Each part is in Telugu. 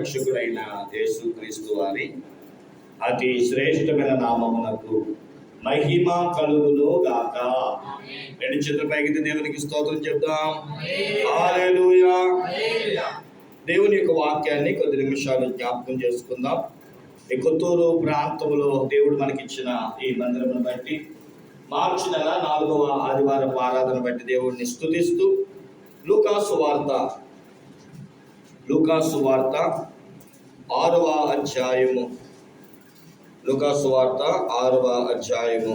రక్షకుడైన యేసు క్రీస్తు వారి అతి శ్రేష్టమైన నామమునకు మహిమ కలుగును గాక. రెండు చేతుల పైకి దేవునికి స్తోత్రం చెప్దాం. దేవుని యొక్క వాక్యాన్ని కొద్ది నిమిషాలు జ్ఞాపకం చేసుకుందాం. ఈ కొత్తూరు ప్రాంతంలో దేవుడు మనకిచ్చిన ఈ మందిరమును బట్టి మార్చి నెల నాలుగవ ఆదివారం ఆరాధన బట్టి దేవుడిని స్తుతిస్తూ లూకాసు వార్త లూకాసు వార్త ఆరవ అధ్యాయము. లూకాసు వార్త ఆరవ అధ్యాయము.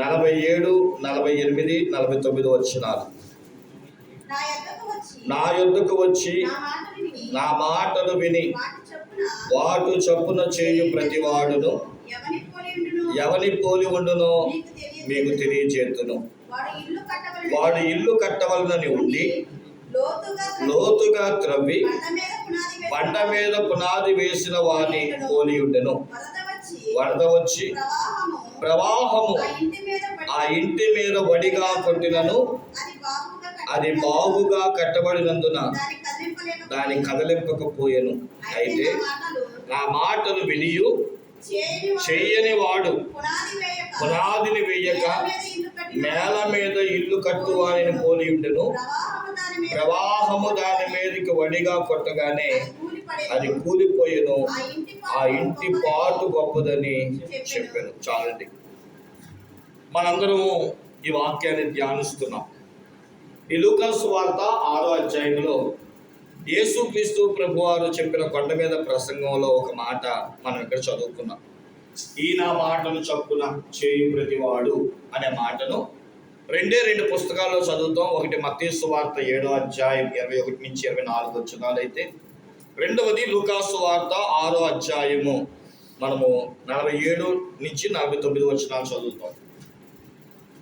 నలభై ఏడు నలభై ఎనిమిది నలభై తొమ్మిది వచ్చినారు నా యొద్దకు వచ్చి నా మాటలు విని వాటి చొప్పున చేయు ప్రతివాడును ఎవని పోలి ఉండును? ఎవని పోలి ఉండునో? మీకు తెలియజేతును. వాడు ఇల్లు కట్టవలనని ఉండి లోతుగా త్రవ్వి, బండ మీద పునాది వేసిన వాని పోలి ఉండెను. వరద వచ్చి ప్రవాహము ఆ ఇంటి మీద వడిగా కొట్టినను. అది బాగుగా కట్టబడినందున దాని కదలింపకపోయెను. అయితే నా మాటలు నా మాటలు వినియు. చెయ్యని వాడు పునాదిని వేయక నేల మీద ఇల్లు కట్టిన నేల మీద ఇల్లు కట్టువాని పోలి ఉండెను. ప్రవాహము దాని మీదకి వడిగా కొట్టగానే అది కూలిపోయెను. ఆ ఇంటి పాటు గొప్పదని చెప్పాను. చాలండి. మనందరం ఈ వాక్యాన్ని ధ్యానిస్తున్నాం. ఈ లూకాసు వార్త ఆరో అధ్యాయంలో యేసుక్రీస్తు ప్రభు వారు చెప్పిన కొండ మీద ప్రసంగంలో ఒక మాట మనం ఇక్కడ చదువుకున్నాం. ఈ నా మాటను చప్పున చేయు ప్రతివాడు అనే మాటను రెండే రెండు పుస్తకాల్లో చదువుతాం. ఒకటి మత్తీసు వార్త ఏడో అధ్యాయం ఇరవై ఒకటి నుంచి ఇరవై నాలుగు వచ్చినాలు అయితే. రెండవది లూకాసు వార్త ఆరో అధ్యాయము. మనము నలభై ఏడు నుంచి నలభై తొమ్మిది వచ్చినాలు చదువుతాం.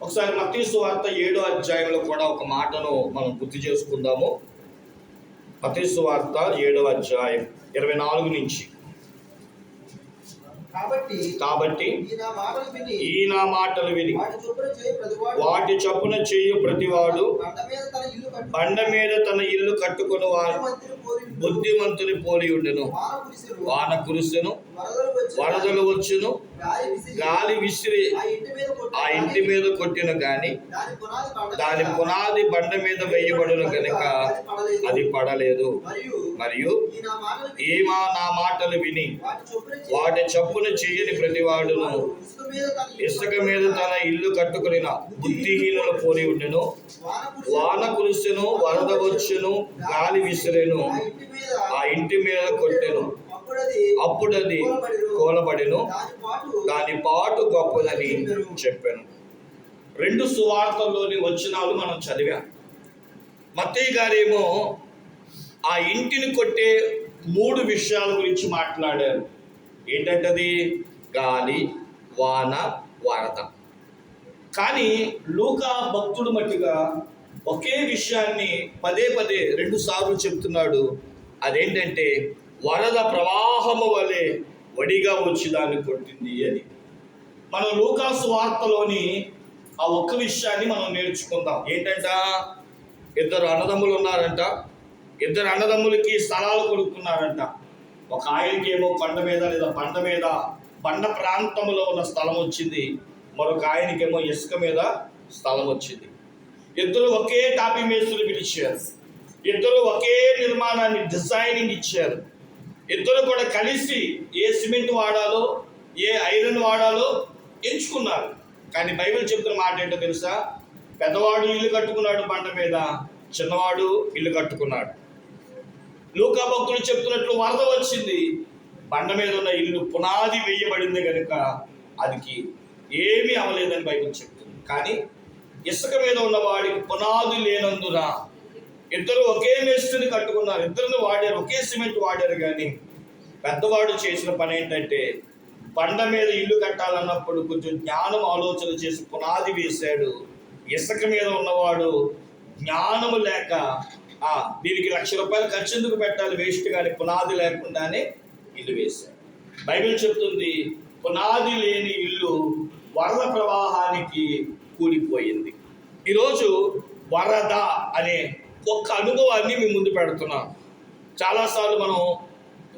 ఒకసారి మతీసు వార్త ఏడో అధ్యాయంలో కూడా ఒక మాటను మనం గుర్తు చేసుకుందాము. మతీసు వార్త ఏడో అధ్యాయం ఇరవై నాలుగు నుంచి. కాబట్టి కాబట్టి ఈ నా మాటలు విని వాటి చొప్పున చేయి ప్రతివాడు బండ మీద తన ఇల్లు కట్టుకుని వారు. బుద్ధిమంతుని పోలి ఉండెను. వాన కురిసెను. వరదలు వచ్చి వరదలు వచ్చును. గాలి విసిరి. ఆ ఇంటి మీద కొట్టిన గాని దాని పునాది బండ మీద వేయబడును కనుక అది పడలేదు. మరియు మరియు ఈ నా మాటలు విని ఏమా నా మాటలు విని వాటి చొప్పున చేయి. వాటి చప్పున చెయ్యని ప్రతివాడును వాడు ఇసుక మీద తన ఇల్లు ఇసుక మీద తన ఇల్లు కట్టుకుని బుద్ధిహీనుల పోలి ఉండెను. వాన కురిసెను. వరద వచ్చెను గాలి విసిరెను. ఆ ఇంటి మీద కొట్టెను. అప్పుడది కూలబడెను. దాని పాటు దాని పాటు గొప్పదని చెప్పాను. రెండు సువార్తల్లోని వచనాలు మనం చదివాం. మత్తయ్య గారేమో ఆ ఇంటిని కొట్టే మూడు విషయాల గురించి మాట్లాడారు. ఏంటంటది? గాలి వాన వరద. కానీ లూకా భక్తుడు మట్టిగా ఒకే విషయాన్ని పదే పదే రెండు సార్లు చెప్తున్నాడు. అదేంటంటే వరద ప్రవాహము వలె వడిగా వచ్చి దాన్ని కొట్టింది అని. మనం లూకాసు వార్తలోని ఆ ఒక్క విషయాన్ని మనం నేర్చుకుందాం. ఏంటంట? ఇద్దరు అన్నదమ్ములు ఉన్నారంట. ఇద్దరు అన్నదమ్ములకి స్థలాలు కొనుక్కున్నారంట. ఒక ఆయనకేమో కొండ మీద లేదా బండ మీద బండ ప్రాంతంలో ఉన్న స్థలం వచ్చింది. మరొక ఆయనకేమో ఇసుక మీద స్థలం వచ్చింది. ఇద్దరు ఒకే టాపీ మేస్తులు పిలిచారు. ఇద్దరు ఒకే నిర్మాణాన్ని డిజైనింగ్ ఇచ్చారు. ఇద్దరు కూడా కలిసి ఏ సిమెంట్ వాడాలో ఏ ఐరన్ వాడాలో ఎంచుకున్నారు. కానీ బైబిల్ చెప్తున్న మాట ఏంటో తెలుసా? పెద్దవాడు ఇల్లు కట్టుకున్నాడు బండ మీద చిన్నవాడు ఇల్లు కట్టుకున్నాడు. లూకా భక్తుడు చెప్తున్నట్లు వరద వచ్చింది. బండ మీద ఉన్న ఇల్లు పునాది వేయబడింది కనుక అదికి ఏమీ అవలేదని బైబిల్ చెప్తుంది. కానీ ఇసుక మీద ఉన్న వాడికి పునాది లేనందున ఇద్దరు ఒకే మేస్త్రిని కట్టుకున్నారు. ఇద్దరిని వాడారు ఒకే సిమెంట్ వాడారు కానీ పెద్దవాడు చేసిన పని ఏంటంటే బండ మీద ఇల్లు కట్టాలన్నప్పుడు కొంచెం జ్ఞానం ఆలోచన చేసి పునాది వేశాడు. ఇసుక మీద ఉన్నవాడు జ్ఞానము లేక దీనికి లక్ష రూపాయలు ఖర్చు ఎందుకు పెట్టాలి? వేస్ట్ కానీ పునాది లేకుండానే ఇల్లు వేశారు. బైబిల్ చెప్తుంది పునాది లేని ఇల్లు వరద ప్రవాహానికి కూలిపోయింది. ఈరోజు వరద అనే ఒక్క అనుభవాన్ని మీ ముందు పెడుతున్నాం. చాలాసార్లు మనం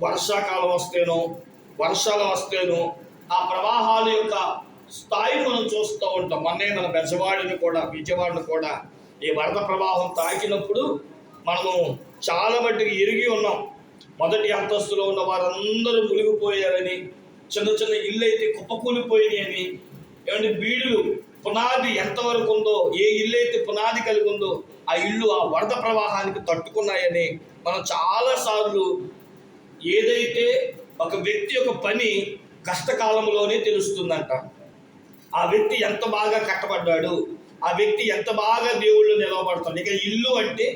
వర్షాకాలం వస్తేనో వర్షాలు వస్తేనో ఆ ప్రవాహాల యొక్క స్థాయి మనం చూస్తూ ఉంటాం. మొన్నే మన బెజవాడిని కూడా విజయవాడను కూడా ఈ వరద ప్రవాహం తాకినప్పుడు మనము చాలా మట్టుకు ఎరిగి ఉన్నాం. మొదటి అంతస్తులో ఉన్న వారందరూ మునిగిపోయారని చిన్న చిన్న ఇల్లు అయితే కుప్పకూలిపోయినాయని ఏమంటే బీడులు పునాది ఎంతవరకు ఉందో ఏ ఇల్లు అయితే పునాది కలిగి ఉందో ఆ ఇల్లు ఆ వరద ప్రవాహానికి తట్టుకున్నాయని మనం చాలాసార్లు ఏదైతే ఒక వ్యక్తి యొక్క పని కష్టకాలంలోనే తెలుస్తుందంట. ఆ వ్యక్తి ఎంత బాగా కట్టబడ్డాడు ఆ వ్యక్తి ఎంత బాగా దేవుళ్ళు నిలవబడతాడు ఇక ఇల్లు అంటే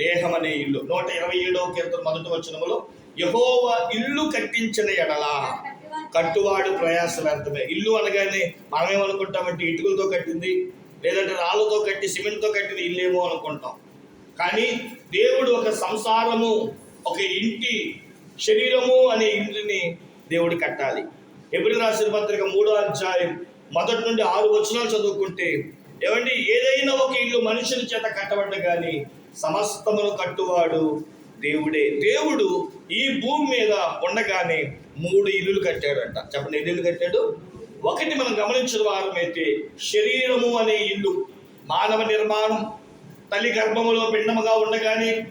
దేహం అనే ఇల్లు. నూట ఇరవై ఏడవ కీర్తన మొదటి వచనములో యహోవ ఇల్లు కట్టించిన ఎడల కట్టువాడు ప్రయాస వ్యర్థమే. ఇల్లు అనగానే మనమేమనుకుంటామంటే ఇటుకలతో కట్టింది లేదంటే రాళ్ళతో కట్టి సిమెంట్తో కట్టిన ఇల్లేమో అనుకుంటాం. కానీ దేవుడు ఒక సంసారము ఒక ఇంటి శరీరము అనే ఇంటిని దేవుడు కట్టాలి. ఎప్పుడు రాసిన పత్రిక మూడో అధ్యాయం మొదటి నుండి ఆరు వచనాలు చదువుకుంటే ఏమండి ఏదైనా ఒక ఇల్లు మనుషుల చేత కట్టబడ్డ కానీ సమస్తమును కట్టువాడు దేవుడే. దేవుడు ఈ భూమి మీద ఉండగానే మూడు ఇల్లులు కట్టాడంట. చెప్పండి ఎన్ని ఇల్లు కట్టాడు? ఒకటి మనం గమనించిన వారమైతే శరీరము అనే ఇల్లు మానవ నిర్మాణం తల్లి గర్భములో పిండముగా ఉండగానే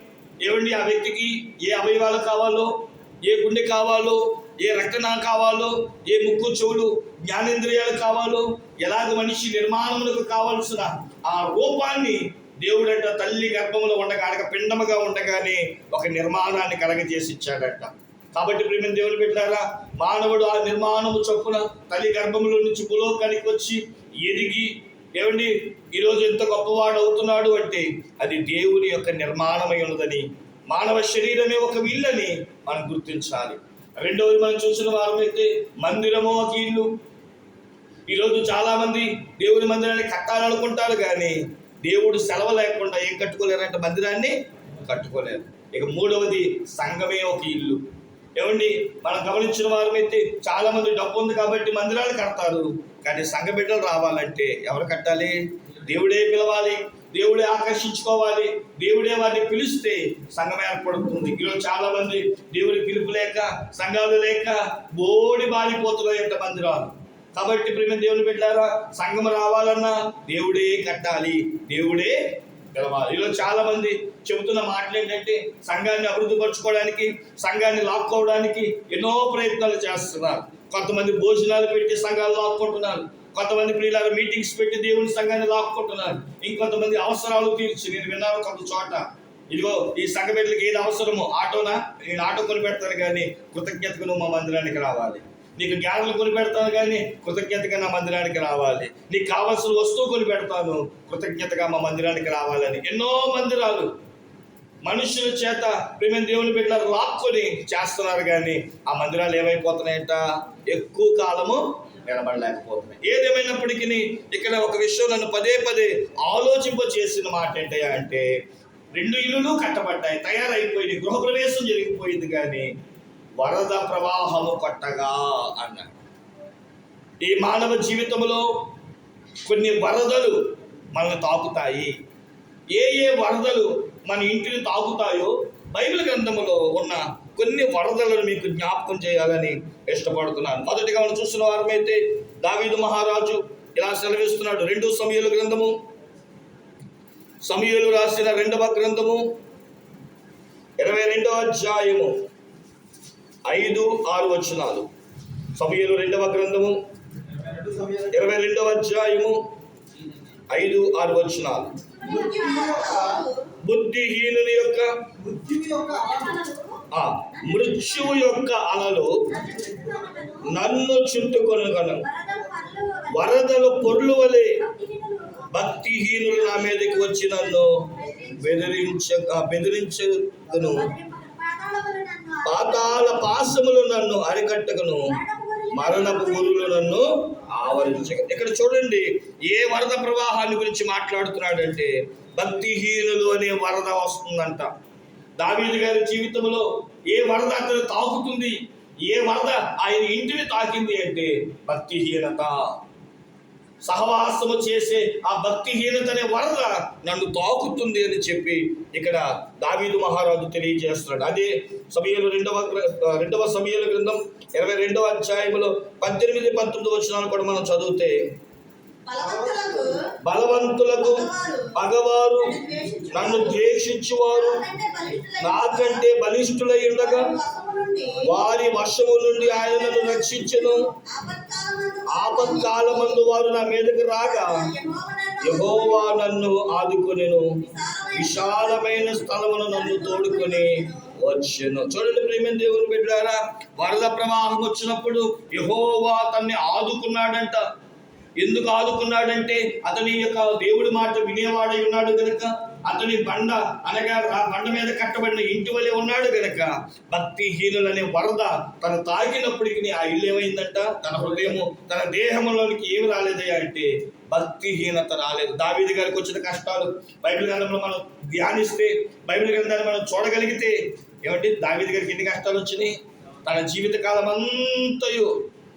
ఏమండి ఆ వ్యక్తికి ఏ అవయవాలు కావాలో ఏ గుండె కావాలో ఏ రక్తనా కావాలో ఏ ముక్కు చెవులు జ్ఞానేంద్రియాలు కావాలో ఎలాగ మనిషి నిర్మాణములకు కావాల్సిన ఆ రూపాన్ని దేవుడంట తల్లి గర్భంలో ఉండగా ఆడక పిండముగా ఉండగానే ఒక నిర్మాణాన్ని కలగజేసి ఇచ్చాడట కాబట్టి ప్రేమ దేవుని పెట్టారా మానవుడు ఆ నిర్మాణము చొప్పున తల్లి గర్భములో నుంచి భూలోకానికి వచ్చి ఎదిగి ఏమండి ఈరోజు ఎంత గొప్పవాడు అవుతున్నాడు అంటే అది దేవుని యొక్క నిర్మాణమై ఉన్నదని మానవ శరీరమే ఒక ఇల్లని మనం గుర్తించాలి. రెండవది మనం చూసిన వారమైతే మందిరమో ఒక ఇల్లు. ఈరోజు చాలా మంది దేవుని మందిరాన్ని కట్టాలనుకుంటారు కానీ దేవుడు సెలవు లేకుండా ఏం కట్టుకోలేరంటే మందిరాన్ని కట్టుకోలేరు. ఇక మూడవది సంఘమే ఒక ఇల్లు. ఏమండి? మనం గమనించిన వారమైతే చాలా మంది డబ్బు ఉంది కాబట్టి మందిరాలు కడతారు. కానీ సంఘ బిడ్డలు రావాలంటే ఎవరు కట్టాలి? దేవుడే పిలవాలి. దేవుడే ఆకర్షించుకోవాలి. దేవుడే వారిని పిలిస్తే సంఘం ఏర్పడుతుంది. ఈరోజు చాలా మంది దేవుడి పిలుపు లేక సంఘాలు లేక బోడి బారిపోతున్నాయంట మందిరాలు. కాబట్టి ప్రేమ దేవుని పెట్టారా సంఘం రావాలన్నా దేవుడే కట్టాలి దేవుడే పిలవాలి ఈరోజు చాలా మంది చెబుతున్న మాటలు ఏంటంటే సంఘాన్ని అభివృద్ధి పరచుకోవడానికి సంఘాన్ని లాక్కోవడానికి ఎన్నో ప్రయత్నాలు చేస్తున్నారు. కొంతమంది భోజనాలు పెట్టి సంఘాలు లాక్కుంటున్నారు. కొంతమంది ప్రియుల మీటింగ్స్ పెట్టి దేవుని సంఘాన్ని లాక్కుంటున్నారు. ఇంకొంతమంది అవసరాలు తీర్చి నేను విన్నాను కొంత చోట. ఇదిగో ఈ సంఘ బిడ్డలకి ఏది అవసరమో ఆటోనా? నేను ఆటో కొని పెడతాను కానీ కృతజ్ఞతకు మా మందిరానికి రావాలి. నీకు గ్యాసులు కొనిపెడతాను కానీ కృతజ్ఞతగా నా మందిరానికి రావాలి. నీకు కావాల్సిన వస్తువు కొనిపెడతాను. కృతజ్ఞతగా మా మందిరానికి రావాలని. ఎన్నో మందిరాలు మనుషుల చేత ప్రేమ దేవుని బిడ్డలు లాక్కొని చేస్తున్నారు కానీ ఆ మందిరాలు ఏమైపోతున్నాయంట? ఎక్కువ కాలము నిలబడలేకపోతున్నాయి. ఏదేమైనప్పటికీ ఇక్కడ ఒక విషయం నన్ను పదే పదే ఆలోచింప చేసిన మాట ఏంటయ్యా అంటే రెండు ఇల్లులు కట్టబడ్డాయి తయారైపోయింది గృహప్రవేశం జరిగిపోయింది కానీ వరద ప్రవాహము కొట్టగా అన్నాడు. ఈ మానవ జీవితంలో కొన్ని వరదలు మనల్ని తాకుతాయి. ఏ ఏ వరదలు మన ఇంటిని తాకుతాయో బైబిల్ గ్రంథములో ఉన్న కొన్ని వరదలను మీకు జ్ఞాపకం చేయాలని ఇష్టపడుతున్నాను. మొదటిగా మనం చూస్తున్న వారమైతే దావీదు మహారాజు ఇలా సెలవిస్తున్నాడు. రెండు సమయాల గ్రంథము. సమయలు రాసిన రెండవ గ్రంథము. ఇరవై రెండవ అధ్యాయము. ఐదు ఆరు వచనాలు. సమయలు రెండవ గ్రంథము. ఇరవై రెండవ అధ్యాయము. ఐదు ఆరు వచనాలు. బుద్ధిహీనుని యొక్క మృత్యువు యొక్క అలలు నన్ను చుట్టుకొనగను వరదలు పొర్లు వలె భక్తిహీనులు నా మీదకి వచ్చి నన్ను బెదిరించ బెదిరించను పాతాల పాశములు నన్ను అరికట్టగను మరణపు గురువులు నన్ను ఆవరించక ఇక్కడ చూడండి ఏ వరద ప్రవాహాన్ని గురించి మాట్లాడుతున్నాడంటే భక్తిహీనులు అనే వరద వస్తుందంట. దావీదు గారి జీవితంలో ఏ వరద అతను తాకుతుంది? ఏ వరద ఆయన ఇంటిని తాకింది అంటే భక్తిహీనత. సహవాసము చేసే ఆ భక్తిహీనత అనే వరద నన్ను తాకుతుంది అని చెప్పి ఇక్కడ దావీదు మహారాజు తెలియజేస్తున్నాడు. అదే సమయంలో రెండవ రెండవ సమయాల గ్రంథం ఇరవై రెండవ అధ్యాయంలో పద్దెనిమిది పంతొమ్మిది వచ్చినాలు కూడా మనం చదివితే బలవంతులకు పగవారు నన్ను ద్వేషించువారు. నాకంటే నాకంటే బలిష్ఠులై ఉండగా వారి వశము నుండి ఆయన నన్ను రక్షించను. ఆపత్కాలమందు ఆపత్కాలమందు వారు నా మీదకి రాగా యహోవా నన్ను ఆదుకునేను. విశాలమైన స్థలమును నన్ను తోడుకొని వచ్చెను. చూడండి ప్రేమ దేవుని బిడ్డారా వరద ప్రవాహం వచ్చినప్పుడు యహోవా తన్ని ఆదుకున్నాడంట. ఎందుకు ఆదుకున్నాడంటే అతని యొక్క దేవుడి మాట వినేవాడై ఉన్నాడు కనుక అతని బండ అనగా ఆ బండ మీద కట్టబడిన ఇంటి వలె ఉన్నాడు గనక భక్తిహీనులనే వరద తను తాకినప్పటికీ ఆ ఇల్లు ఏమైందంట? తన హృదయము తన దేహంలోనికి ఏమి రాలేదయ్యా అంటే భక్తిహీనత రాలేదు. దావీది గారికి వచ్చిన కష్టాలు బైబిల్ గ్రంథంలో మనం ధ్యానిస్తే బైబిల్ గ్రంథాన్ని మనం చూడగలిగితే ఏమంటే దావీది గారికి ఎన్ని కష్టాలు వచ్చినాయి? తన జీవిత కాలం అంతయు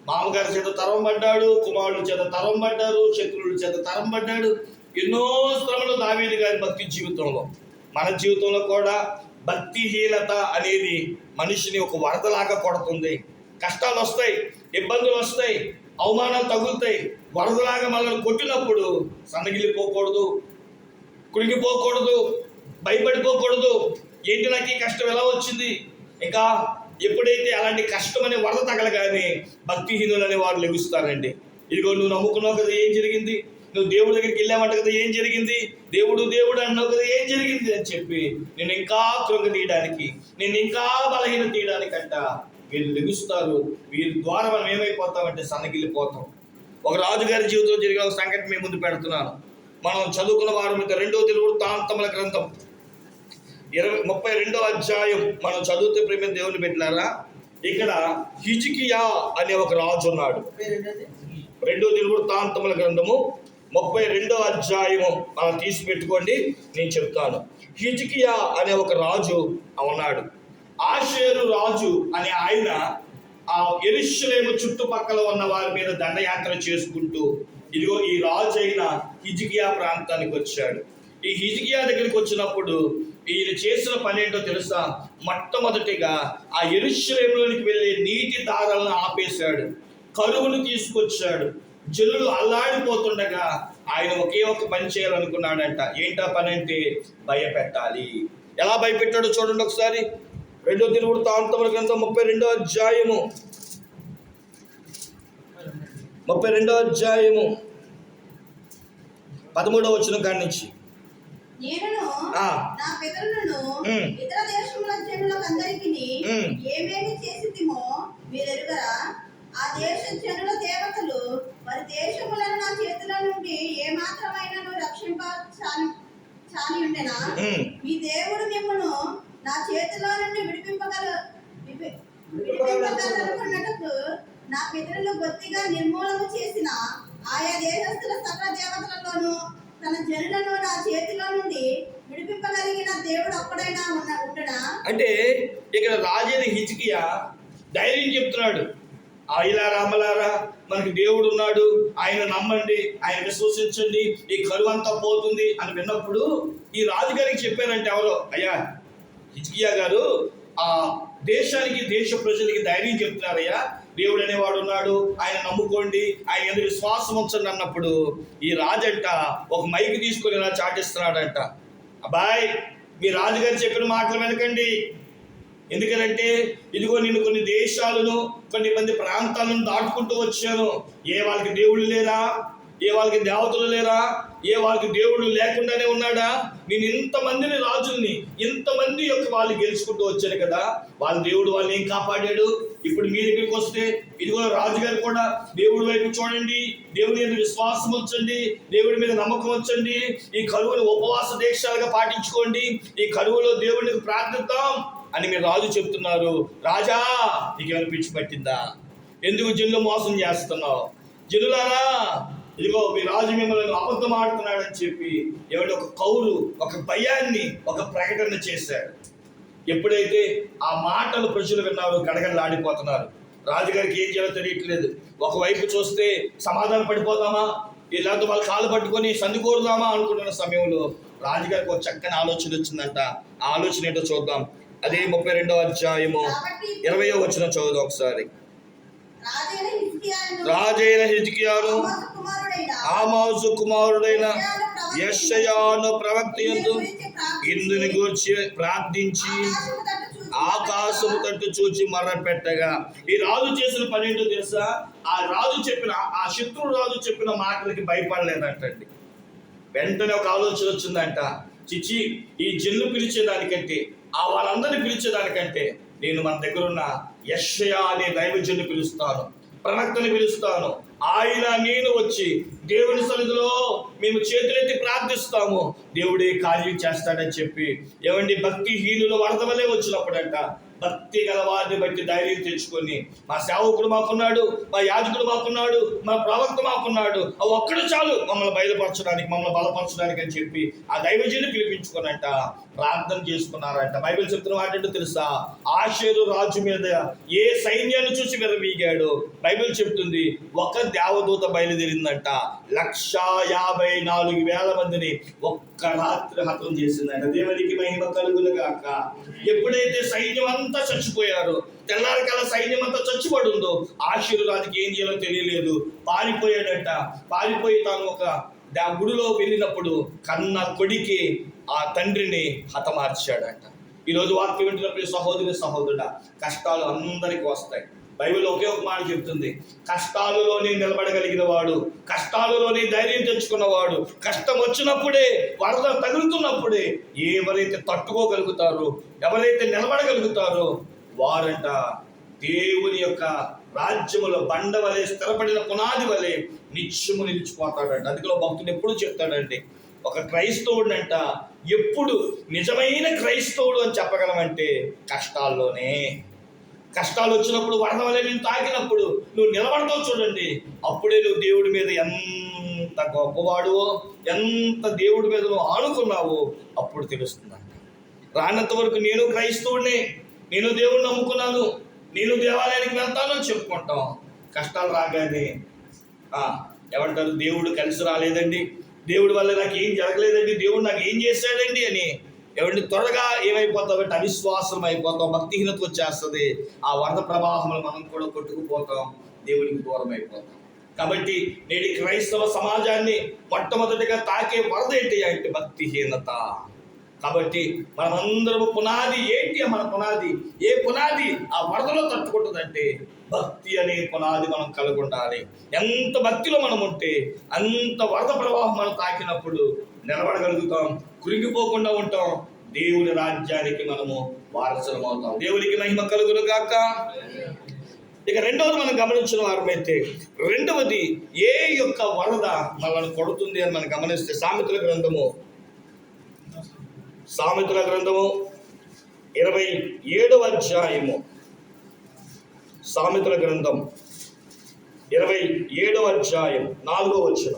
మామగారి చేత తరం పడ్డాడు కుమారుడు చేత తరం పడ్డారు శత్రువుల చేత తరం పడ్డాడు ఎన్నో శ్రమలు దావీదు గారి భక్తి జీవితంలో. మన జీవితంలో కూడా భక్తిహీనత అనేది మనిషిని ఒక వరదలాగా కొడుతుంది. కష్టాలు వస్తాయి ఇబ్బందులు వస్తాయి అవమానాలు తగులుతాయి. వరదలాగా మనల్ని కొట్టినప్పుడు సన్నగిలిపోకూడదు కులిగిపోకూడదు భయపడిపోకూడదు. ఏంటి నాకు ఈ కష్టం ఎలా వచ్చింది? ఇంకా ఎప్పుడైతే అలాంటి కష్టం అనే వరద తగలగానే భక్తిహీనులు అనే వారు లెగుస్తారండి. ఇదిగో నువ్వు నమ్ముకున్నావు కదా ఏం జరిగింది? నువ్వు దేవుడి దగ్గరికి వెళ్ళామంట కదా ఏం జరిగింది? దేవుడు దేవుడు అన్నావు కదా ఏం జరిగింది అని చెప్పి నేను ఇంకా కృంగ తీయడానికి నేను ఇంకా బలహీన తీయడానికంట వీళ్ళు లెగుస్తారు. వీరి ద్వారా మనం ఏమైపోతామంటే సన్నగిల్లిపోతాం. ఒక రాజుగారి జీవితంలో జరిగిన ఒక సంఘటన మీ ముందు పెడుతున్నాను. మనం చదువుకున్న వారి మీద రెండో తెలుగు తాంతముల గ్రంథం. ఇరవై ముప్పై రెండో అధ్యాయం. మనం చదివితే ప్రేమ దేవుని పెట్టినారా ఇక్కడ హిజికియా అనే ఒక రాజు ఉన్నాడు? రెండో తెలుగు తాంతముల గ్రంథము ముప్పై రెండో అధ్యాయము మనం తీసి పెట్టుకోండి నేను చెప్తాను. హిజికియా అనే ఒక రాజు ఉన్నాడు. ఆషేరు రాజు అనే ఆయన ఆ ఎరుషులేము చుట్టుపక్కల ఉన్న వారి మీద దండయాత్ర చేసుకుంటూ ఇదిగో ఈ రాజు అయిన హిజికియా ప్రాంతానికి వచ్చాడు. ఈ హిజికియా దగ్గరికి వచ్చినప్పుడు ఈయన చేసిన పని ఏంటో తెలుసా? మొట్టమొదటిగా ఆ ఎరుషలేములోనికి వెళ్ళే నీటి దారాలను ఆపేశాడు. కరువును తీసుకొచ్చాడు. జనులు అల్లాడిపోతుండగా ఆయన ఒకే ఒక పని చేయాలనుకున్నాడంట. ఏంటా పని అంటే భయపెట్టాలి. ఎలా భయపెట్టాడో చూడండి ఒకసారి. రెండో తిరుగుడు తాంతముల గ్రంథం ముప్పై రెండో అధ్యాయము. ముప్పై రెండో అధ్యాయము. పదమూడవ వచ్చిన కాడి నుంచి. ఎరుగరా ఆ దేశ జనుల దేవతలు మరి దేశములను నా చేతుల నుండి ఏ మాత్రమైనను రక్షింప చాని చాని ఉండెనా. మీ దేవుడు మిమ్మను నా చేతిలో నుండి విడిపింపగల విపి- విడిపింపగలనుకున్నట్టు నా పితరులు బొత్తిగా నిర్మూలన చేసిన ఆయా దేశస్తుల సకల దేవతలలోను తన జనులను నా చేతిలో నుండి విడిపింపగలిగిన దేవుడు ఒక్కడైనా ఉన్న ఉండడా? అంటే ఇక్కడ రాజైన హిజ్కియా ధైర్యం చెప్తున్నాడు. ఆయిలారా అమ్మలారా మనకి దేవుడు ఉన్నాడు ఆయన నమ్మండి ఆయన విశ్వసించండి ఈ కరువు అంతా పోతుంది అని విన్నప్పుడు ఈ రాజుగారికి చెప్పారంటే ఎవరో అయ్యా హిజ్కియా గారు ఆ దేశానికి దేశ ప్రజలకి ధైర్యం చెప్తున్నారయ్యా దేవుడు అనేవాడు ఉన్నాడు ఆయన నమ్ముకోండి ఆయన ఎందుకు విశ్వాసం ఉంచండి అన్నప్పుడు ఈ రాజంట ఒక మైక్ తీసుకొని ఇలా చాటిస్తున్నాడంట. అబ్బాయ్ మీ రాజుగారు చెప్పిన మాటలు వెనకండి. ఎందుకనంటే ఇదిగో నేను కొన్ని దేశాలను కొన్ని మంది ప్రాంతాలను దాటుకుంటూ వచ్చాను. ఏ వాళ్ళకి దేవుళ్ళు లేరా? ఏ వాళ్ళకి దేవతలు లేరా? ఏ వాళ్ళకి దేవుడు లేకుండానే ఉన్నాడా? నేను ఇంతమందిని రాజుల్ని ఇంతమంది యొక్క వాళ్ళు గెలుచుకుంటూ వచ్చాను కదా. వాళ్ళ దేవుడు వాళ్ళని ఏం కాపాడాడు? ఇప్పుడు మీ దగ్గరికి వస్తే ఇదిగో రాజుగారు కూడా దేవుడి వైపు చూడండి. దేవుడి మీద విశ్వాసం ఉంచండి. దేవుడి మీద నమ్మకం ఉంచండి. ఈ కరువును ఉపవాస దీక్షలుగా పాటించుకోండి. ఈ కరువులో దేవుడికి ప్రార్థిద్దాం. అని మీరు రాజు చెప్తున్నారు. రాజా నీకేమైనా పిచ్చి పట్టిందా? ఎందుకు జనులు మోసం చేస్తున్నావు? జనులారా ఇదిగో మీ రాజు మిమ్మల్ని అబద్ధం ఆడుతున్నాడని చెప్పి ఎవరి ఒక కౌరు ఒక భయాన్ని ఒక ప్రకటన చేశాడు. ఎప్పుడైతే ఆ మాటలు ప్రజలు విన్నారు గడగడలాడిపోతున్నారు. రాజుగారికి ఏం చేయాలో తెలియట్లేదు. ఒకవైపు చూస్తే సమాధానం పడిపోదామా? ఇలాంటి వాళ్ళు కాలు పట్టుకొని సంధి కోరుదామా అనుకుంటున్న సమయంలో రాజుగారికి ఒక చక్కని ఆలోచన వచ్చిందంట. ఆ ఆలోచన ఏంటో చూద్దాం. అదే ముప్పై రెండవ అధ్యాయము. ఇరవయో వచ్చిన చదువుదాం ఒకసారి. రాజైన హిజ్కియాను ఆమోసు కుమారుడైన యెషయాను ప్రవక్త యందు ఇందుని గూర్చి ప్రార్థించి ఆకాశము తట్టు చూచి మర్ర పెట్టగా ఈ రాజు చేసిన పని ఏంటో తెలుసా? ఆ రాజు చెప్పిన ఆ శత్రువు రాజు చెప్పిన మాటలకి భయపడలేదంటండి. వెంటనే ఒక ఆలోచన వచ్చిందంట. చిచి ఈ జల్లు పిలిచేదానికంటే ఆ వాళ్ళందరినీ పిలిచేదానికంటే నేను మన దగ్గర ఉన్న యక్షయ అనే దైవజన్ని పిలుస్తాను ప్రవక్తని పిలుస్తాను. ఆయన నేను వచ్చి దేవుని సన్నిధిలో మేము చేతులెత్తి ప్రార్థిస్తాము. దేవుడే కార్యం చేస్తాడని చెప్పి. ఏమండి? భక్తి వరదవలే వచ్చినప్పుడంట భక్తి గలవారిని బట్టి ధైర్యం తెచ్చుకొని మా సేవకుడు మాకున్నాడు మా యాజకుడు మాకున్నాడు మా ప్రవక్త మాకున్నాడు. ఆ ఒక్కడు చాలు మమ్మల్ని బయలుపరచడానికి మమ్మల్ని బలపరచడానికి అని చెప్పి ఆ దైవజన్ని పిలిపించుకున్నంట. ప్రార్థన చేసుకున్నారంట. బైబిల్ చెప్తున్న వాటంటే తెలుసా? ఆశేరు రాజు మీద ఏ సైన్యాన్ని చూసి విరవీగాడు బైబిల్ చెప్తుంది ఒక దేవదూత బయలుదేరిందంట. లక్ష యాభై నాలుగు వేల మందిని ఒక్క రాత్రి హతం చేసిందంట. దేవునికి మహిమ కలుగులు కాక ఎప్పుడైతే సైన్యం అంతా చచ్చిపోయారు తెల్లారి కల సైన్యం అంతా చచ్చిపడుందో ఆశీరు రాజుకి ఏం చేయాలో తెలియలేదు. పారిపోయాడంట. పారిపోయి తాను ఒక గుడిలో వెళ్ళినప్పుడు కన్న కొడికి ఆ తండ్రిని హతమార్చాడంట. ఈరోజు వాక్యం వింటున్నప్పుడు సహోదరి సహోదరుడ కష్టాలు అందరికీ వస్తాయి. బైబిల్ ఒకే ఒక మాట చెప్తుంది. కష్టాలులోనే నిలబడగలిగిన వాడు కష్టాలులోనే ధైర్యం తెచ్చుకున్నవాడు కష్టం వచ్చినప్పుడే వరద తగులుతున్నప్పుడే ఎవరైతే తట్టుకోగలుగుతారో ఎవరైతే నిలబడగలుగుతారో వారంట దేవుని యొక్క రాజ్యములో బండ వలె స్థిరపడిన పునాది వలె నిత్యము నిలిచిపోతాడంట. అందుకలో భక్తుడు ఎప్పుడు చెప్తాడండి ఒక క్రైస్తవుడంట ఎప్పుడు నిజమైన క్రైస్తవుడు అని చెప్పగలమంటే కష్టాల్లోనే. కష్టాలు వచ్చినప్పుడు వరద వల్ల నేను తాకినప్పుడు నువ్వు నిలబడతావు చూడండి. అప్పుడే నువ్వు దేవుడి మీద ఎంత గొప్పవాడువో ఎంత దేవుడి మీద నువ్వు ఆనుకున్నావో అప్పుడు తెలుస్తుందంట. రానంత వరకు నేను క్రైస్తవుడిని నేను దేవుడిని నమ్ముకున్నాను నేను దేవాలయానికి వెళ్తాను అని చెప్పుకుంటాం. కష్టాలు రాగానే ఏమంటారు దేవుడు కలిసి రాలేదండి. దేవుడి వల్ల నాకు ఏం జరగలేదండి దేవుడు నాకు ఏం చేశాడండి అని ఎవరిని త్వరగా ఏమైపోతామంటే అవిశ్వాసం అయిపోతాం భక్తిహీనత వచ్చేస్తుంది. ఆ వరద ప్రవాహంలో మనం కూడా కొట్టుకుపోతాం దేవుడికి దూరం అయిపోతాం. కాబట్టి నేటి క్రైస్తవ సమాజాన్ని మొట్టమొదటిగా తాకే వరద ఏంటి అంటే భక్తిహీనత. కాబట్టి మనమందరం పునాది ఏంటి? మన పునాది ఏ పునాది? ఆ వరదలో తట్టుకుంటుందంటే భక్తి అనే పునాది మనం కలిగి ఉండాలి ఎంత భక్తిలో మనం ఉంటే అంత వరద ప్రవాహం మనం తాకినప్పుడు నిలబడగలుగుతాం కురిగిపోకుండా ఉంటాం. దేవుని రాజ్యానికి మనము వారసులం అవుతాం దేవునికి మహిమ కలుగును గాక ఇక రెండవది మనం గమనించిన వారమైతే రెండవది ఏ యొక్క వరద మనల్ని కొడుతుంది అని మనం గమనిస్తే సామెతల గ్రంథము. సామెతల గ్రంథము ఇరవై ఏడవ అధ్యాయము. సామెతల గ్రంథం ఇరవై ఏడవ అధ్యాయం నాలుగో వచ్చిన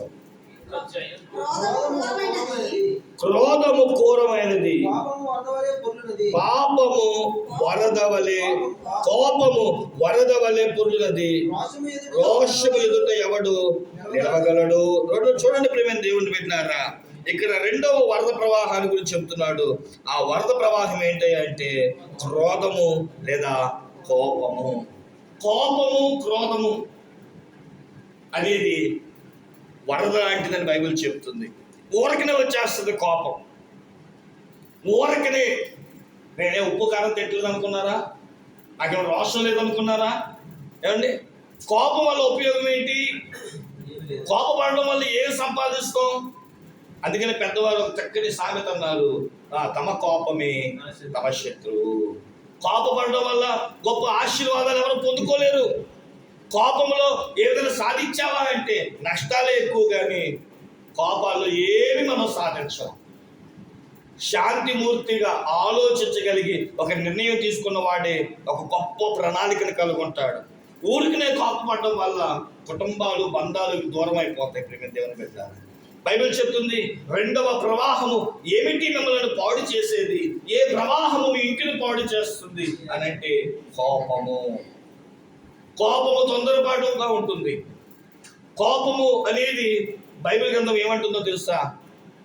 క్రోధము క్రూరమైనది, పాపము వరదవలే కోపము వరద వలె పురులది రోషము ఎదుట ఎవడు నిలవగలడు? రెండు చూడండి ప్రేమ దేవుడిని పెట్టినారా ఇక్కడ రెండవ వరద ప్రవాహాన్ని గురించి చెప్తున్నాడు. ఆ వరద ప్రవాహం ఏంటి అంటే క్రోధము లేదా కోపము. కోపము క్రోధము అనేది వరద లాంటిదని బైబిల్ చెప్తుంది. ఊరకనే వచ్చేస్తుంది కోపం. ఊరకనే నేనే ఉప్పు కారం తిట్టలేదు అనుకున్నారా? నాకేమో రోషం లేదనుకున్నారా? ఏమండి? కోపం వల్ల ఉపయోగం ఏంటి? కోపపడడం వల్ల ఏం సంపాదిస్తాం? అందుకని పెద్దవారు ఒక చక్కని సామెత అన్నారు. తమ కోపమే తమ శత్రువు. కోపపడడం వల్ల గొప్ప ఆశీర్వాదాలు ఎవరు పొందుకోలేరు. కోపంలో ఏదైనా సాధించావా అంటే నష్టాలే ఎక్కువ కానీ కోపాల్లో ఏమి మనం సాధించాం. శాంతిమూర్తిగా ఆలోచించగలిగి ఒక నిర్ణయం తీసుకున్న వాడే ఒక గొప్ప ప్రణాళికను కలుగుంటాడు ఊరికినే కోపపడడం వల్ల కుటుంబాలు బంధాలు దూరం అయిపోతాయి ప్రేమ దేవుని బిడ్డ బైబిల్ చెప్తుంది రెండవ ప్రవాహము ఏమిటి మిమ్మల్ని పాడు చేసేది? ఏ ప్రవాహము మీ ఇంటిని పాడు చేస్తుంది? అని అంటే కోపము. కోపము తొందరపాటుగా ఉంటుంది. కోపము అనేది బైబిల్ గ్రంథం ఏమంటుందో తెలుసా?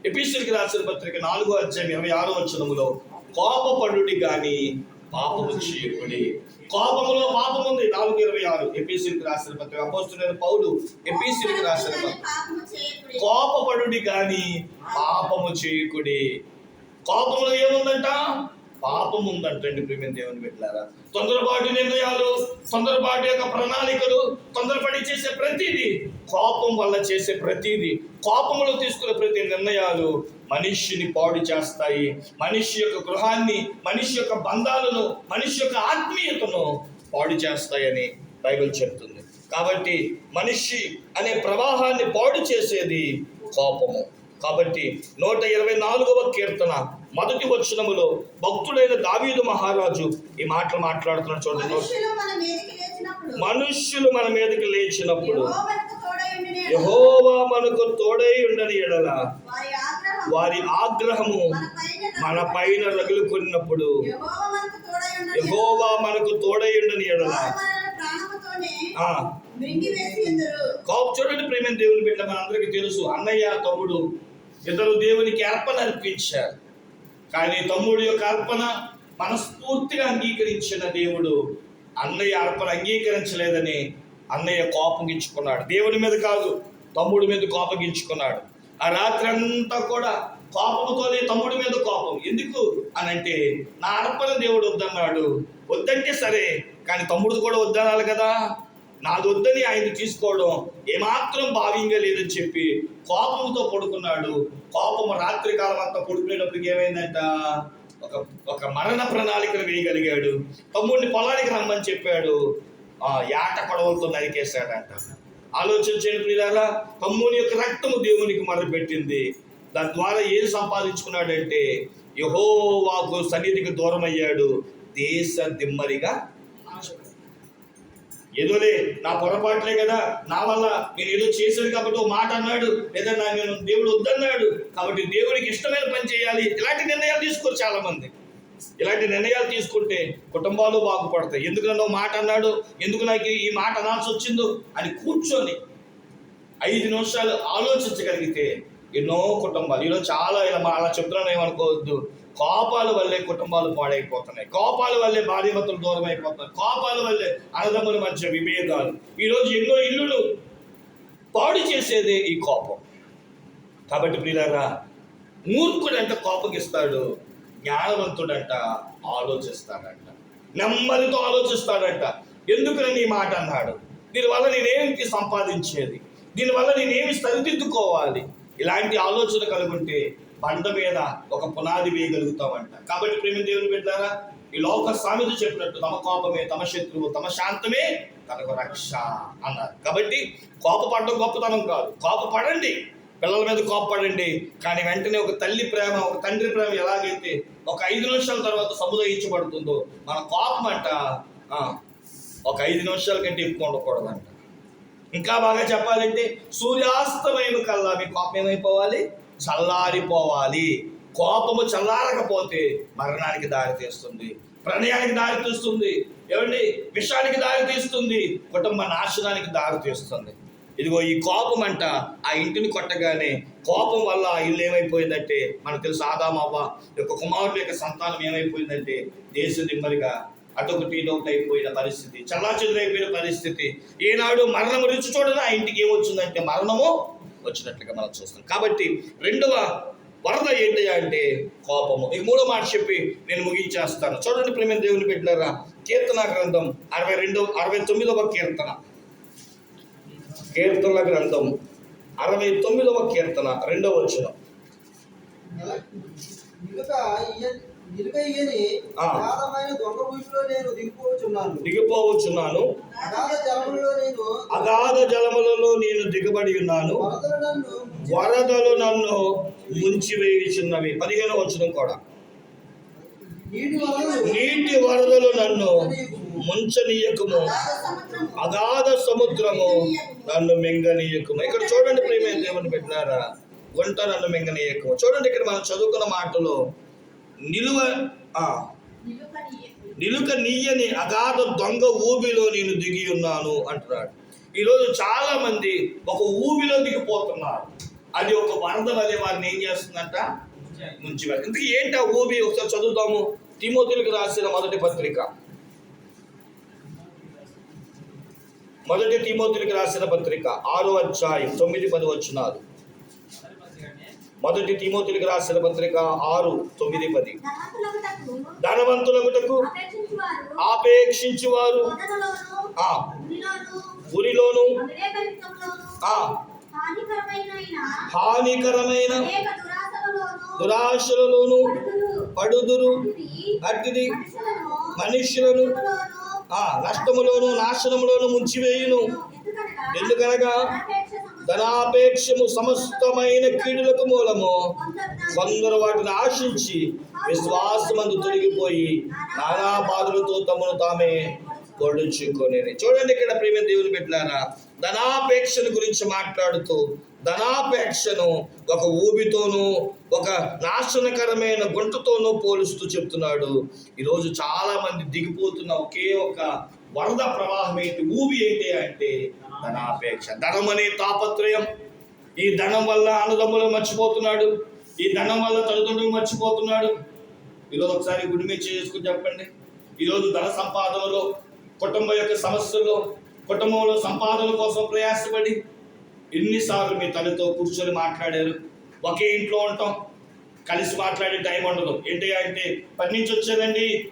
ఎపిసిల్కి రాసిన పత్రిక నాలుగో అధ్యాయం ఇరవై ఆరో వచనములో కోపపడుడి కానీ పాపము చేయకుడి కోపములో పాపం ఉంది నాలుగు ఇరవై ఆరు. ఎపిసిల్కి రాసిన పత్రిక. అపోస్తులైన పౌలు ఎపిసిల్కి రాసిన పత్రిక. పాపము చేయకుడి. కోపపడుడి గాని పాపము చేయకుడి కోపంలో ఏముందంట? పాపం ఉందంటండి ప్రేమ దేవుని పెట్టారా తొందరపాటు నిర్ణయాలు తొందరపాటు యొక్క ప్రణాళికలు తొందరపడి చేసే ప్రతిదీ కోపం వల్ల చేసే ప్రతిదీ కోపంలో తీసుకునే ప్రతి నిర్ణయాలు మనిషిని పాడు చేస్తాయి. మనిషి యొక్క గృహాన్ని మనిషి యొక్క బంధాలను మనిషి యొక్క ఆత్మీయతను పాడు చేస్తాయని బైబిల్ చెప్తుంది. కాబట్టి మనిషి అనే ప్రవాహాన్ని పాడు చేసేది కోపము. కాబట్టి నూట ఇరవై నాలుగవ కీర్తన మొదటి వచనములో భక్తుడైన దావీదు మహారాజు ఈ మాటలు మాట్లాడుతున్నాడు చూడండి. మనుష్యులు మన మీదకి లేచినప్పుడు. యహోవా మనకు తోడై ఉండని ఎడల. వారి ఆగ్రహం వారి ఆగ్రహము మన పైన రగులుకున్నప్పుడు. యెహోవా మనకు తోడై ఉండునే ఎడల. కోప చూడండి ప్రేమ దేవుని బిడ్డ మనందరికీ తెలుసు. అన్నయ్య తమ్ముడు ఇతరు దేవునికి అర్పణ అర్పించారు. కానీ తమ్ముడు యొక్క అర్పణ మనస్ఫూర్తిగా అంగీకరించిన దేవుడు అన్నయ్య అర్పణ అంగీకరించలేదని అన్నయ్య కోపగించుకున్నాడు. దేవుడి మీద కాదు తమ్ముడి మీద కోపగించుకున్నాడు. ఆ రాత్రి అంతా కూడా కోపంతోనే తమ్ముడి మీద కోపం. ఎందుకు అని అంటే నా అర్పణ దేవుడు వద్దన్నాడు. వద్దంటే సరే కానీ తమ్ముడు కూడా వద్దనాలి కదా. నాదొద్దని ఆయన తీసుకోవడం ఏమాత్రం భావ్యంగా లేదని చెప్పి కోపంతో పడుకున్నాడు. కోపం రాత్రి కాలం అంతా పడుకునేటప్పటికి ఏమైందంట? ఒక ఒక మరణ ప్రణాళికను వేయగలిగాడు. తమ్ముడిని పొలానికి రమ్మని చెప్పాడు. ఆ యాట కొడవలతో నరికేశాడంట. ఆలోచించండి ప్రియులారా తమ్ముని యొక్క రక్తము దేవునికి మరపెట్టింది. దాని ద్వారా ఏం సంపాదించుకున్నాడంటే యహోవాకు సన్నిధికి దూరం అయ్యాడు దేశ దిమ్మరిగా ఏదోలే నా పొరపాట్లే కదా నా వల్ల నేను ఏదో చేశాను కాబట్టి ఓ మాట అన్నాడు లేదా నా నేను దేవుడు వద్దన్నాడు కాబట్టి దేవుడికి ఇష్టమైన పని చేయాలి. ఇలాంటి నిర్ణయాలు తీసుకోరు చాలా మంది ఇలాంటి నిర్ణయాలు తీసుకుంటే కుటుంబాలు బాగుపడతాయి. ఎందుకు నన్ను మాట అన్నాడు? ఎందుకు నాకు ఈ మాట అనాల్సి వచ్చిందో అని కూర్చొని ఐదు నిమిషాలు ఆలోచించగలిగితే ఎన్నో కుటుంబాలు. ఈరోజు చాలా ఇలా అలా చెప్తున్నాను ఏమనుకోవద్దు. కోపాల వల్లే కుటుంబాలు పాడైపోతున్నాయి. కోపాల వల్లే భార్యభర్తలు దూరం అయిపోతున్నాయి కోపాల వల్లే అన్నదమ్ముల మధ్య విభేదాలు. ఈరోజు ఎన్నో ఇల్లులు పాడు చేసేదే ఈ కోపం. కాబట్టి ప్రియులారా అంట కోపగిస్తాడు జ్ఞానవంతుడంట ఆలోచిస్తాడంట. నెమ్మదితో ఆలోచిస్తాడంట. ఎందుకు నేను ఈ మాట అన్నాడు? దీనివల్ల నేనేమి సంపాదించేది? దీనివల్ల నేనేమి సరిదిద్దుకోవాలి? ఇలాంటి ఆలోచన కలుగుంటే బండ మీద ఒక పునాది వేయగలుగుతామంట. కాబట్టి ప్రేమ దేవుని పెట్టారా ఈ లోక సామెత చెప్పినట్టు తమ కోపమే తమ శత్రువు తమ శాంతమే తనకు రక్ష అన్నారు. కాబట్టి కోపపడడం గొప్పతనం కాదు. కోపపడండి. పిల్లల మీద కోపపడండి. కానీ వెంటనే ఒక తల్లి ప్రేమ ఒక తండ్రి ప్రేమ ఎలాగైతే ఒక ఐదు నిమిషాల తర్వాత సముదాయించబడుతుందో మన కోపం అంట ఒక ఐదు నిమిషాల కంటే ఎక్కువ ఉండకూడదంట. ఇంకా బాగా చెప్పాలంటే సూర్యాస్తమయం కల్లా మీ కోపం ఏమైపోవాలి? చల్లారిపోవాలి. కోపము చల్లారకపోతే మరణానికి దారి తీస్తుంది. ప్రణయానికి దారి తీస్తుంది. ఏమండి? విషానికి దారి తీస్తుంది. కుటుంబ నాశనానికి దారి తీస్తుంది. ఇదిగో ఈ కోపం అంట ఆ ఇంటిని కొట్టగానే కోపం వల్ల ఆ ఇల్లు ఏమైపోయిందంటే మనకు తెలుసు ఆదామవ్వ యొక్క కుమారుడు యొక్క సంతానం ఏమైపోయిందంటే దేశ దిమ్మరిగా అటొకటి ఇదొకటి అయిపోయిన పరిస్థితి చల్లాచెదురైపోయిన పరిస్థితి. ఏనాడు మరణము రుచి చూడని ఆ ఇంటికి ఏమొచ్చిందంటే మరణము వచ్చినట్లుగా మనం చూస్తాం. కాబట్టి రెండవ వరద ఏంటి అంటే కోపము. ఈ మూడో మాట చెప్పి నేను ముగించేస్తాను. చూడండి ప్రేమ దేవుని పెట్టినారా కీర్తన గ్రంథం అరవై రెండవ అరవై తొమ్మిదవ కీర్తన. కీర్తన గ్రంథం అరవై తొమ్మిదవ కీర్తన రెండవ వచ్చిన అగాధమైన దొంగ నేను దిగిపోవచ్చున్నాను అగాధ జలములో నేను అగాధ జలములలో నేను దిగబడి ఉన్నాను. వరదలు నన్ను ముంచి- నన్ను ముంచివేయుచున్నవి పదిహేను వచనం కూడా. నీటి వరదలు నన్ను ముంచనీయకము. అగాధ సముద్రము అగాధ సముద్రము నన్ను మింగనీయకము. ఇక్కడ చూడండి ప్రేమ దేవుని పెట్టినారా గుంట నన్ను మింగనీయకము. చూడండి ఇక్కడ మనం చదువుకున్న మాటలో నిలువ నిలుక నీయని అగాధ దొంగ ఊబిలో నేను దిగి ఉన్నాను అంటున్నాడు. ఈరోజు చాలా మంది ఒక ఊబిలో దిగిపోతున్నారు. అది ఒక వరద వలె వారిని ఏం చేస్తుందంట? ముంచి ఇంతకీ ఏంటి ఆ ఊబి? ఒకసారి చదువుతాము తిమోతులకు రాసిన మొదటి పత్రిక. మొదటి తిమోతులకు రాసిన పత్రిక ఆరో అధ్యాయం తొమ్మిది పది వచ్చినారు మొదటి తిమోతులకు రాసిన పత్రిక ఆరు తొమ్మిది పది. ధనవంతులకుటకు ధనవంతులగుటకు ఆపేక్షించి వారు ఉరిలోను హానికరమైన దురాశలలోను, పడుదురు. పడుదురు అట్టిది మనుష్యులను నష్టములోను, ఆ నష్టములోను నాశనములోను ముంచివేయును. ఎందుకనగా ధనాపేక్షము సమస్తమైన కీడులకు మూలము. కొందరు వాటిని ఆశించి విశ్వాసమందు తొలగిపోయి నానా బాధలతో తమను తామే పొడుచుకొని చూడండి ఇక్కడ ప్రేమ దేవుని పెట్టారా ధనాపేక్షను గురించి మాట్లాడుతూ ధనాపేక్షను ఒక ఊబితోనూ ఒక నాశనకరమైన గుంటతోనూ పోలుస్తూ చెప్తున్నాడు. ఈరోజు చాలా మంది దిగిపోతున్న ఒకే ఒక వరద ప్రవాహం ఏంటి? ఊబి ఏంటి అంటే ధనాపేక్ష. ధనం అనే తాపత్రయం. ఈ ధనం వల్ల అన్నదమ్ములు మర్చిపోతున్నాడు. ఈ ధనం వల్ల తల్లిదండ్రులు మర్చిపోతున్నాడు. ఈరోజు ఒకసారి గుడి మీద చేసుకుని చెప్పండి. ఈరోజు ధన సంపాదనలో కుటుంబం యొక్క సమస్యల్లో కుటుంబంలో సంపాదన కోసం ప్రయాసపడి ఎన్నిసార్లు మీ తల్లితో కూర్చొని మాట్లాడారు. ఒకే ఇంట్లో ఉంటాం. కలిసి మాట్లాడే టైం ఉండదు. ఏంటి అంటే పని నుంచి వచ్చానండి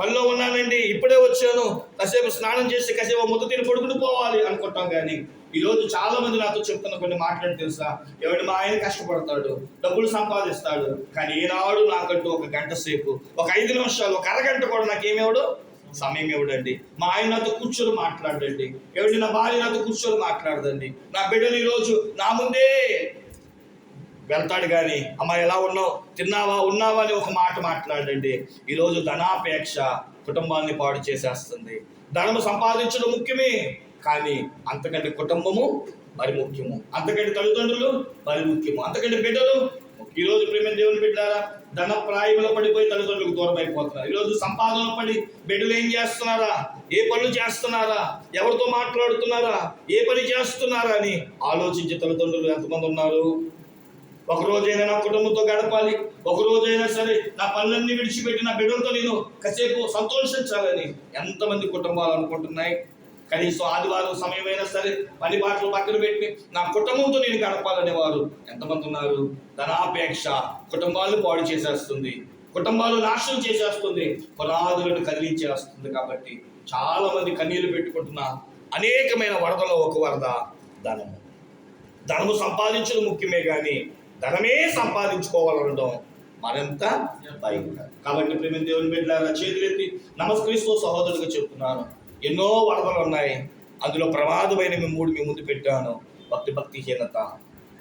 పనిలో ఉన్నానండి ఇప్పుడే వచ్చాను. కాసేపు స్నానం చేసి కాసేపు ముద్ద తిని పడుకుని పోవాలి అనుకుంటాం కానీ ఈరోజు చాలా మంది నాతో చెప్తున్న కొన్ని మాట్లాడి తెలుసా? ఎవడు మా ఆయన కష్టపడతాడు డబ్బులు సంపాదిస్తాడు కానీ ఏనాడు నాకంటూ ఒక గంట సేపు ఒక ఐదు నిమిషాలు ఒక అరగంట కూడా నాకేమేవాడు? సమయం ఇవ్వడండి. మా ఆయన నాతో కూర్చొని మాట్లాడండి. ఎవడి నా భార్య నాతో కూర్చొని మాట్లాడదండి. నా బిడ్డలు ఈరోజు నా ముందే వెళ్తాడు కానీ అమ్మ ఎలా ఉన్నావు? తిన్నావా? ఉన్నావా? అని ఒక మాట మాట్లాడండి ఈరోజు ధనాపేక్ష కుటుంబాన్ని పాడు చేసేస్తుంది. ధనము సంపాదించడం ముఖ్యమే కానీ అంతకంటే కుటుంబము మరి ముఖ్యము. అంతకంటే తల్లిదండ్రులు మరి ముఖ్యము. అంతకంటే బిడ్డలు ఈరోజు ప్రేమ దేవుని బిడ్డారా ధన ప్రాయంలో పడిపోయి తల్లిదండ్రులకు దూరం అయిపోతున్నారు ఈరోజు సంపాదన పడి బిడ్డలు ఏం చేస్తున్నారా? ఏ పనులు చేస్తున్నారా? ఎవరితో మాట్లాడుతున్నారా? ఏ పని చేస్తున్నారా అని ఆలోచించే తల్లిదండ్రులు ఎంతమంది ఉన్నారు? ఒక రోజైనా నా కుటుంబంతో గడపాలి. ఒక రోజైనా సరే నా పనులన్నీ విడిచిపెట్టి నా బిడ్డలతో నేను కాసేపు సంతోషించాలని ఎంతమంది కుటుంబాలు అనుకుంటున్నాయి. కనీసం ఆదివారం సమయమైనా సరే పని బాటలు పక్కన పెట్టి నా కుటుంబంతో నేను గడపాలనే వారు ఎంతమంది ఉన్నారు? ధనాపేక్ష కుటుంబాలను పాడు చేసేస్తుంది. కుటుంబాలు నాశనం చేసేస్తుంది. పునాదులను కదిలించేస్తుంది కాబట్టి చాలా మంది కన్నీళ్ళు పెట్టుకుంటున్న అనేకమైన వరదలో ఒక వరద ధనము. ధనము సంపాదించడం ముఖ్యమే కానీ ధనమే సంపాదించుకోవాలనడం మరింత భయంకరం కాబట్టి ప్రేమ దేవుని బిడ్డలారా చేతులెత్తి నమస్కరిస్తూ సహోదరుడిగా చెప్తున్నాను. ఎన్నో వరదలు ఉన్నాయి. అందులో ప్రమాదమైన మీ మూడు మీ ముందు పెట్టాను. భక్తి భక్తిహీనత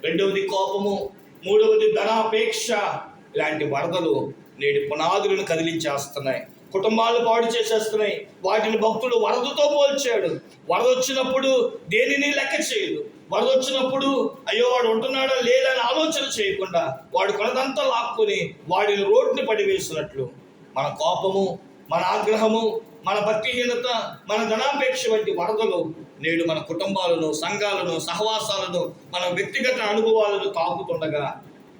రెండవది కోపము. మూడవది ధనాపేక్ష. ఇలాంటి వరదలు నేటి పునాదులను కదిలించేస్తున్నాయి. కుటుంబాలు పాడు చేసేస్తున్నాయి. వాటిని భక్తుడు వరదతో పోల్చాడు. వరద వచ్చినప్పుడు దేనిని లెక్క చేయదు? వరద వచ్చినప్పుడు అయ్యో వాడు ఉంటున్నాడా లేదా అని ఆలోచన చేయకుండా వాడు కొనదంతా లాక్కుని వాడిని రోడ్ని పడివేసినట్లు. మన కోపము మన ఆగ్రహము మన భక్తిహీనత మన ధనాపేక్ష వంటి వరదలు నేడు మన కుటుంబాలను సంఘాలను సహవాసాలను మన వ్యక్తిగత అనుభవాలను తాకుతుండగా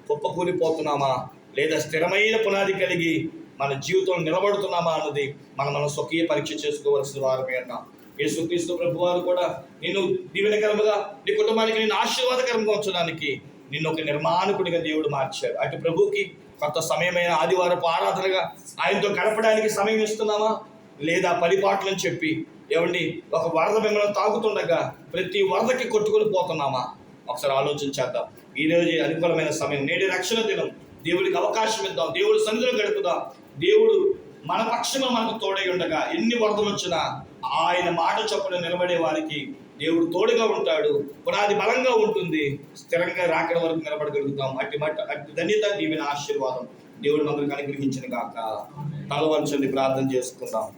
కుప్పకూలిపోతున్నామా లేదా స్థిరమైన పునాది కలిగి మన జీవితంలో నిలబడుతున్నామా అన్నది మనం మన స్వకీయ పరీక్ష చేసుకోవాల్సిన వారమే అన్నాం. యేసుక్రీస్తు ప్రభు వారు కూడా నిన్ను దీవెనకరముగా నీ కుటుంబానికి నేను ఆశీర్వాదకరంగా ఉంచడానికి నిన్ను ఒక నిర్మాణకుడిగా దేవుడు మార్చాడు అటు ప్రభుకి కొంత సమయమైన ఆదివారపు ఆరాధనగా ఆయనతో గడపడానికి సమయం ఇస్తున్నామా? లేదా పరిపాట్లని చెప్పి ఏమండి ఒక వరద మిమ్మల్ని తాగుతుండగా ప్రతి వరదకి కొట్టుకొని పోతున్నామా? ఒకసారి ఆలోచించేద్దాం ఈ రోజు అనుకూలమైన సమయం. నేటి రక్షణ దినం. దేవుడికి అవకాశం ఇద్దాం. దేవుడి సన్నిధిలో గడుపుదాం. దేవుడు మన పక్షంలో మనకు తోడై ఉండగా ఎన్ని వరదలు వచ్చినా ఆయన మాట చొప్పున నిలబడే వారికి దేవుడు తోడుగా ఉంటాడు పునాది బలంగా ఉంటుంది. స్థిరంగా రాకడం వరకు నిలబడగలుగుతాం. అట్టి మట్ అట్టి ధన్యత దీవెన ఆశీర్వాదం. దేవుడు మనకు అనుగ్రహించిన కాక తలవంచండి ప్రార్థన చేసుకుందాం.